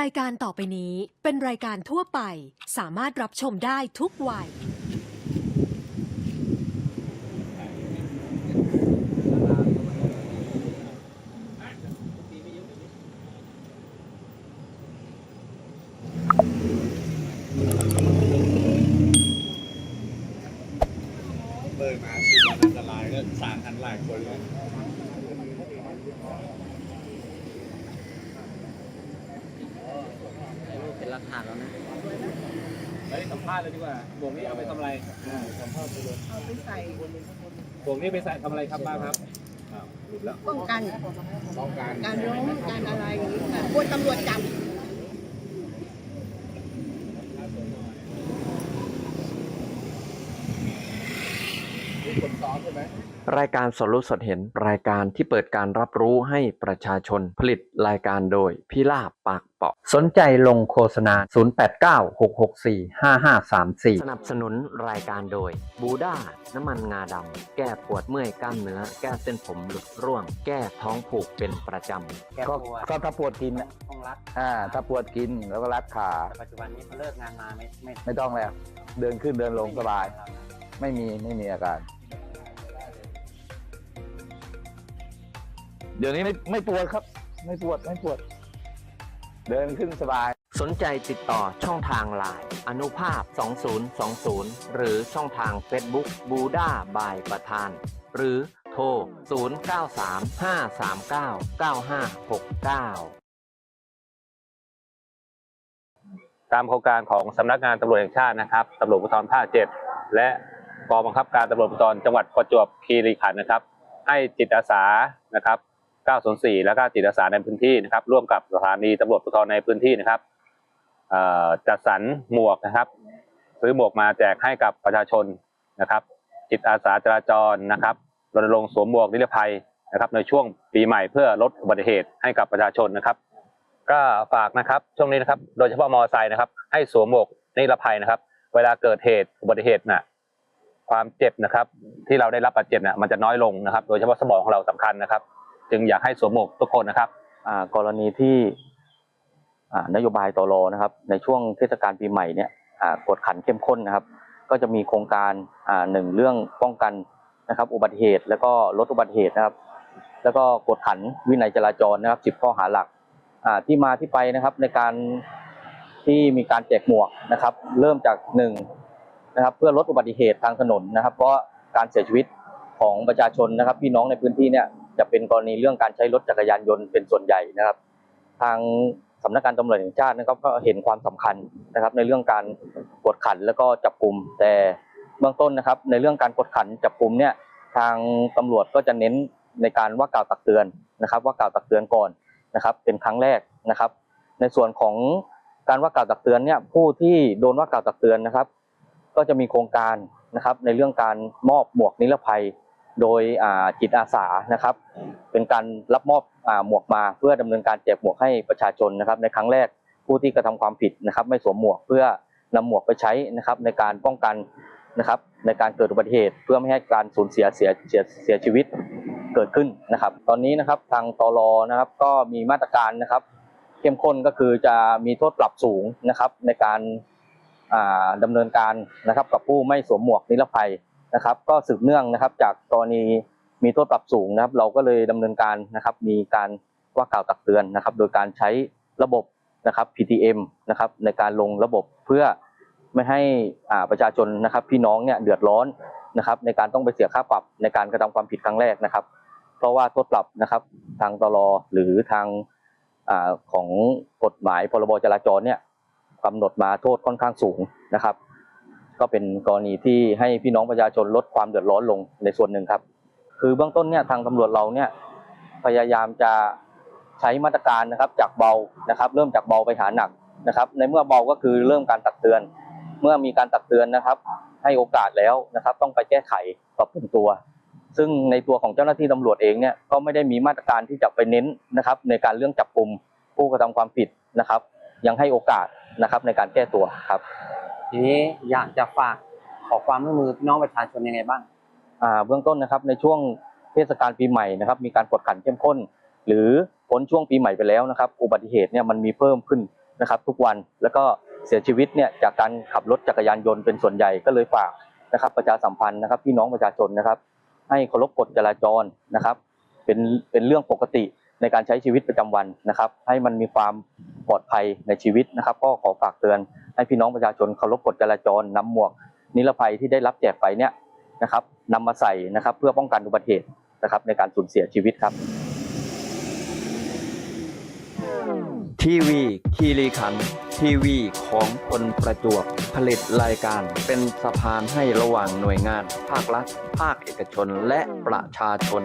รายการต่อไปนี้เป็นรายการทั่วไป สามารถรับชมได้ทุกวัย เปิดมาสิวันอันตรายก็สารอันหลายคนเลย เป็นหลั กฐานแล้วนะเฮ้ยสัมภาษณ์เลยดีกว่าบวงนี้เอาไปทำอะไรสัมภาษณ์ไปเลยเอาไปใส่บวงนี้ไปใส่ทำอะไรครับป้าครับอ้าวหลุดแล้วป้องกันต้องการการล้มการอะไรอย่างนี้ค่ะกลัวตำรวจจับ มีคนซ้อมใช่ไหม รายการสดรู้สดเห็นรายการที่เปิดการรับรู้ให้ประชาชนผลิตรายการโดยพี่ลาบปากเปาะ สนใจลงโฆษณา 0896645534 สนับสนุนรายการโดยบูด้าน้ำมันงาดำ แก้ปวดเมื่อยกล้ามเนื้อ แก้เส้นผมหลุดร่วง แก้ท้องผูกเป็นประจำ แก้ก็ปวดก็ถ้าปวดกินน่ะต้องรัดอ่าถ้าปวดกินแล้วก็รัดขา แต่ปัจจุบันนี้เขาเลิกงานมาไม่ไม่ไม่ต้องแล้ว เดินขึ้นเดินลงสบาย ไม่มีไม่มีอาการ เดี๋ยวนี้ไม่ไม่ปวดครับ ไม่ปวดไม่ปวด เดินขึ้นสบาย สนใจติดต่อช่องทางไลน์อนุภาพ 2020 หรือช่องทาง Facebook บูด้าบายประธาน หรือโทร 0935399569ตามโครงการของสำนักงานตำรวจแห่งชาตินะครับตำรวจภูธรภาคเจ็ดและกองบังคับการตำรวจภูธรจังหวัดประจวบคีรีขันธ์นะครับ ให้จิตอาสานะครับ 904 แล้วก็จิตอาสาในพื้นที่นะครับ ร่วมกับสถานีตำรวจภูธรในพื้นที่นะครับจัดสรรหมวกนะครับ ซื้อหมวกมาแจกให้กับประชาชนนะครับจิตอาสาจราจรนะครับรณรงค์สวมหมวกนิรภัยนะครับ ในช่วงปีใหม่เพื่อลดอุบัติเหตุให้กับประชาชนนะครับ ก็ฝากนะครับช่วงนี้นะครับ โดยเฉพาะมอเตอร์ไซค์นะครับ ให้สวมหมวกนิรภัยนะครับ เวลาเกิดเหตุอุบัติเหตุน่ะความเจ็บนะครับ ที่เราได้รับบาดเจ็บนี่ยมันจะน้อยลงนะครับ โดยเฉพาะสมองของเราสำคัญนะครับ จึงอยากให้สวมหมวกทุกคนนะครับอ่ากรณีที่อ่านโยบายตรอนะครับ ในช่วงเทศกาลปีใหม่เนี่ยอ่ากวดขันเข้มข้นนะครับ ก็จะมีโครงการอ่าหนึ่งเรื่องป้องกันนะครับ อุบัติเหตุ แล้วก็ลดอุบัติเหตุนะครับ แล้วก็กวดขันวินัยจราจรนะครับสิบข้อหาหลักอ่าที่มาที่ไปนะครับในการที่มีการแจกหมวกนะครับ เริ่มจากหนึ่งนะครับเพื่อลดอุบัติเหตุทางถนนนะครับ เพราะการเสียชีวิตของประชาชนนะครับ พี่น้องในพื้นที่เนี่ย จะเป็นกรณีเรื่องการใช้รถจักรยานยนต์เป็นส่วนใหญ่นะครับ ทางสำนักงานตำรวจแห่งชาตินะครับก็เห็นความสำคัญนะครับ ในเรื่องการกดขันแล้วก็จับกลุ่มแต่เบื้องต้นนะครับ ในเรื่องการกดขันจับกลุ่มเนี่ยทางตำรวจก็จะเน้นในการว่ากล่าวตักเตือนนะครับ ว่ากล่าวตักเตือนก่อนนะครับ เป็นครั้งแรกนะครับ ในส่วนของการว่ากล่าวตักเตือนเนี่ยผู้ที่โดนว่ากล่าวตักเตือนนะครับ ก็จะมีโครงการนะครับ ในเรื่องการมอบหมวกนิรภัย โดยจิตอาสานะครับ เป็นการรับมอบหมวกมาเพื่อดำเนินการแจกหมวกให้ประชาชนนะครับ ในครั้งแรกผู้ที่กระทำความผิดนะครับ ไม่สวมหมวกเพื่อนำหมวกไปใช้นะครับ ในการป้องกันนะครับ ในการเกิดอุบัติเหตุเพื่อไม่ให้การสูญเสียเสียเสียเสียชีวิตเกิดขึ้นนะครับ ตอนนี้นะครับทางตรนะครับก็มีมาตรการนะครับเข้มข้นก็คือจะมีโทษปรับสูงนะครับในการอ่าเนินการนะครับกับผู้ไม่สวมหมวกนิรภัย นะครับ ก็สืบเนื่องนะครับ จากกรณีมีโทษปรับสูงนะครับ เราก็เลยดำเนินการนะครับ มีการว่ากล่าวตักเตือนนะครับ โดยการใช้ระบบนะครับ PTM นะครับ ในการลงระบบเพื่อไม่ให้อาประชาชนนะครับ พี่น้องเนี่ยเดือดร้อนนะครับ ในการต้องไปเสียค่าปรับในการกระทำความผิดครั้งแรกนะครับ เพราะว่าโทษปรับนะครับทางตลหรือทางอของกฎหมายพรบจราจรเนี่ยกำหนดมาโทษค่อนข้างสูงนะครับ ก็เป็นกรณีที่ให้พี่น้องประชาชนลดความเดือดร้อนลงในส่วนหนึ่งครับ คือเบื้องต้นเนี่ยทางตำรวจเราเนี่ยพยายามจะใช้มาตรการนะครับจากเบานะครับ เริ่มจากเบาไปหาหนักนะครับ ในเมื่อเบาก็คือเริ่มการตักเตือน เมื่อมีการตักเตือนนะครับ ให้โอกาสแล้วนะครับ ต้องไปแก้ไขปรับปรุงตัว ซึ่งในตัวของเจ้าหน้าที่ตำรวจเองเนี่ยก็ไม่ได้มีมาตรการที่จะไปเน้นนะครับ ในการเรื่องจับกลุ่มผู้กระทำความผิดนะครับ ยังให้โอกาสนะครับในการแก้ตัวครับ ทีนี้อยากจะฝากขอความร่วมมือพี่น้องประชาชนยังไงบ้างอ่าเบื้องต้นนะครับในช่วงเทศกาลปีใหม่นะครับ มีการกดขันเข้มข้น หรือพ้นช่วงปีใหม่ไปแล้วนะครับ อุบัติเหตุเนี่ยมันมีเพิ่มขึ้นนะครับ ทุกวันแล้วก็เสียชีวิตเนี่ยจากการขับรถจักรยานยนต์เป็นส่วนใหญ่ก็เลยฝากนะครับ ประชาสัมพันธ์นะครับพี่น้องประชาชนนะครับ ให้เคารพกฎจราจรนะครับ เป็นเป็นเรื่องปกติ ในการใช้ชีวิตประจำวันนะครับ ให้มันมีความปลอดภัยในชีวิตนะครับ ก็ขอฝากเตือนให้พี่น้องประชาชนเคารพกฎจราจรนำหมวก นิรภัยที่ได้รับแจกไปเนี่ยนะครับนำมาใส่นะครับเพื่อป้องกันอุบัติเหตุนะครับ ในการสูญเสียชีวิตครับ ทีวีคีรีขันทีวีของคนประจวบผลิตรายการเป็นสะพานให้ระหว่างหน่วยงาน ภาครัฐ ภาคเอกชนและประชาชน